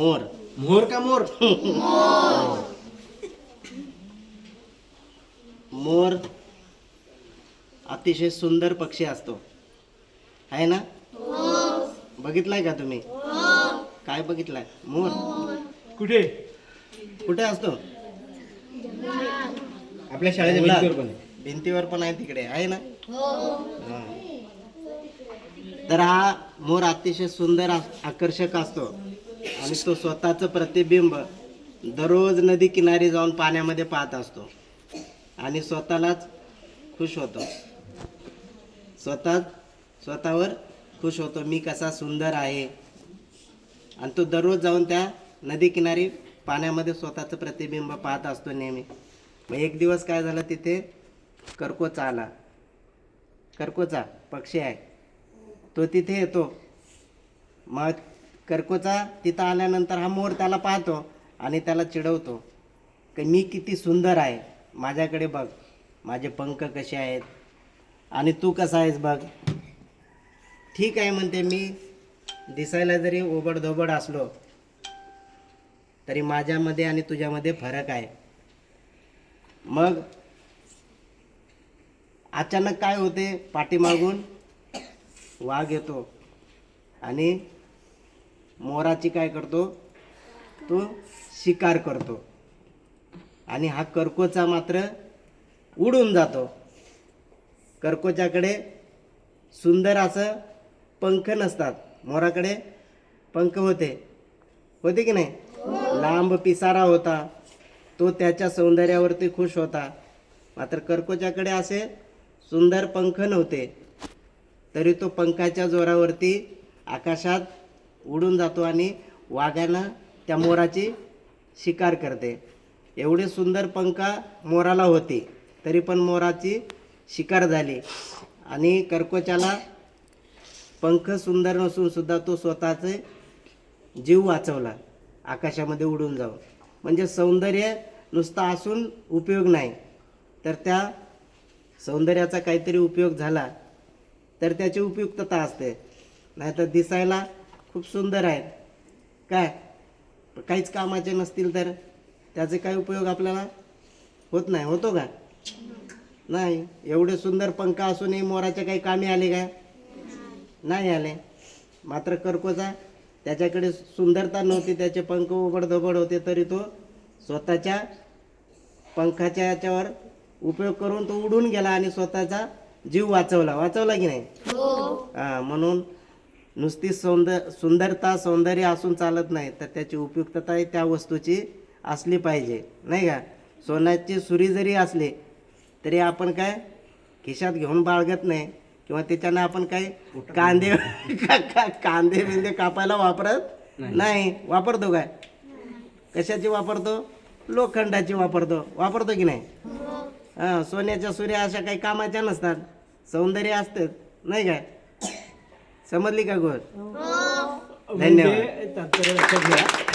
मोर. मोर का मोर? मोर अतिशय सुंदर पक्षी असतो. आहे ना? बघितलाय का तुम्ही? काय बघितलाय? मोर. कुठे? कुठे असतो? आपल्या शाळेच्या. भिंतीवर पण आहे. भिंतीवर पण आहे तिकडे. आहे ना? हा. तर हा मोर अतिशय सुंदर आकर्षक असतो. आणि तो स्वतःचं प्रतिबिंब दररोज नदी किनारी जाऊन पाण्यामध्ये पाहत असतो. आणि स्वतःलाच खुश होतो. स्वतः स्वतःवर खुश होतो. मी कसा सुंदर आहे. आणि तो दररोज जाऊन त्या नदी किनारी पाण्यामध्ये स्वतःचं प्रतिबिंब पाहत असतो नेहमी. मग एक दिवस काय झालं? तिथे करकोचा आला. करकोचा पक्षी आहे. तो तिथे येतो. मग कर्कोचा तिथं आल्यानंतर हा मोर त्याला पाहतो आणि त्याला चिडवतो. की मी किती सुंदर आहे. माझ्याकडे बघ. माझे पंख कसे आहेत? आणि तू कसा आहेस बघ. ठीक आहे म्हणते मी. दिसायला जरी ओबडधोबड असलो तरी माझ्यामध्ये आणि तुझ्यामध्ये फरक आहे. मग अचानक काय होते? पाठीमागून वाघ येतो आणि मोराची काय करतो? तो शिकार करतो. आणि हा कर्कोचा मात्र उडून जातो. कर्कोच्याकडे सुंदर असं पंख नसतात. मोराकडे पंख होते. होते की नाही? लांब पिसारा होता. तो त्याच्या सौंदर्यावरती खुश होता. मात्र कर्कोच्याकडे असे सुंदर पंख नव्हते. तरी तो पंखाच्या जोरावरती आकाशात उडून जातो आणि वाघानं त्या मोराची शिकार करते. एवढे सुंदर पंखा मोराला होते तरी पण मोराची शिकार झाली. आणि कर्कोचाला पंख सुंदर नसून सुद्धा तो स्वतःचे जीव वाचवला आकाशामध्ये उडून जाऊन. म्हणजे सौंदर्य नुसता असून उपयोग नाही. तर त्या सौंदर्याचा काहीतरी उपयोग झाला तर त्याची उपयुक्तता असते. नाहीतर दिसायला खूप सुंदर आहे काय? काहीच कामाचे नसतील तर त्याचे काय उपयोग आपल्याला होत नाही. होतो का? नाही. एवढे सुंदर पंख असूनही मोराच्या काही कामी आले का? नाही आले. मात्र कर्कोचा त्याच्याकडे सुंदरता नव्हती. त्याचे पंख उबडधबड होते तरी तो स्वतःच्या पंखाच्या याच्यावर उपयोग करून तो उडून गेला आणि स्वतःचा जीव वाचवला. वाचवला की नाही? हा म्हणून नुसती सौंदर सुंदरता सौंदर्य असून चालत नाही तर त्याची उपयुक्तता ही त्या वस्तूची असली पाहिजे. नाही का? सोन्याची सुरी जरी असली तरी आपण काय खिशात घेऊन बाळगत नाही किंवा त्याच्यानं आपण काय कांदे का- का- कांदे बिंदे कापायला वापरत नाही. वापरतो काय? कशाची वापरतो? लोखंडाची वापरतो. वापरतो की नाही? हां. सोन्याच्या सुऱ्या अशा काही कामाच्या नसतात. सौंदर्य असतात. नाही काय? समजली का गोष्ट धन्यवाद. म्हणजे तात्पर्य लक्षात घ्या